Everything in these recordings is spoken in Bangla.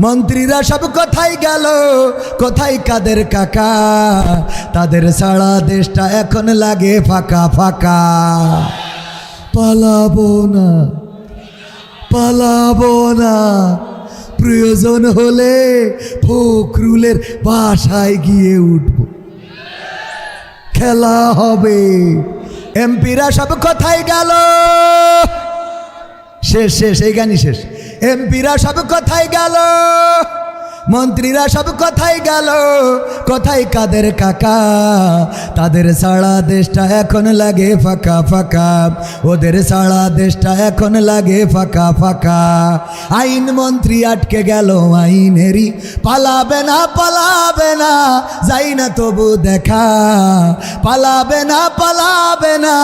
মন্ত্রীরা সব কোথায় গেল। কোথায় কাদের কাকা? তাদের সারা দেশটা এখন লাগে ফাঁকা ফাঁকা। পালাবো না পালাবো না। প্রয়োজন হলে ফখরুলের বাসায় গিয়ে উঠব। খেলা হবে। এমপিরা সব কোথায় গেল। শেষ শেষ, এই গানই শেষ। এমপিরা সব কোথায় গেল। মন্ত্রীরা সব কোথায় গেল কোথায় কাদের কাকা? তাদের সারা দেশটা এখন লাগে ফাঁকা ফাঁকা। ওদের সারা দেশটা এখন লাগে ফাঁকা ফাঁকা। আইন মন্ত্রী আটকে গেল, আইনেরই পালাবে না পালাবে না, যাই না তবু দেখা। পালাবে না পালাবে না,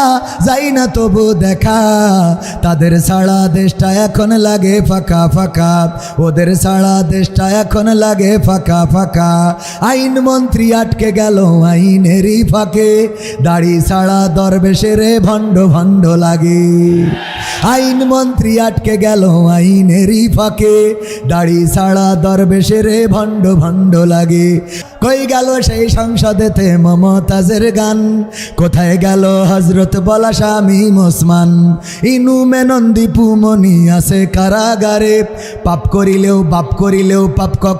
যাই না তবু দেখা। তাদের সারা দেশটা এখন লাগে ফাঁকা ফাঁকা। ওদের সারা দেশটা এখন লাগে ফাঁকা ফাঁকা। আইন মন্ত্রী আটকে গেল আইনেরই ফাঁকে। দাড়ি ছাড়া দরবেশের ভণ্ড ভণ্ড লাগে। আইন মন্ত্রী আটকে গেল আইনেরই ফাঁকে। দাড়ি ছাড়া দরবেশের ভণ্ড ভণ্ড লাগে। কই গেল সেই সংসদেতে মমতাজের গান? কোথায় গেল হজরত বলা স্বামী মোসমান ইনু মেনন্দি পুমনি আছে কারাগারে। পাপ করিলেও বাপ করিলেও পাপ কখনো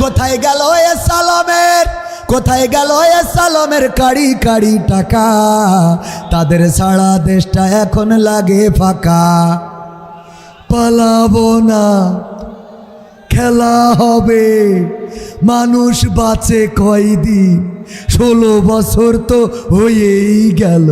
কোথায় গেল এ সালামের, কোথায় গেল এ সালামের কাড়ি কাড়ি টাকা? তাদের সারা দেশটা এখন লাগে ফাঁকা। পালাবো না, খেলা হবে, মানুষ বাঁচে কয়দিন? ষোলো বছর তো হয়েই গেল।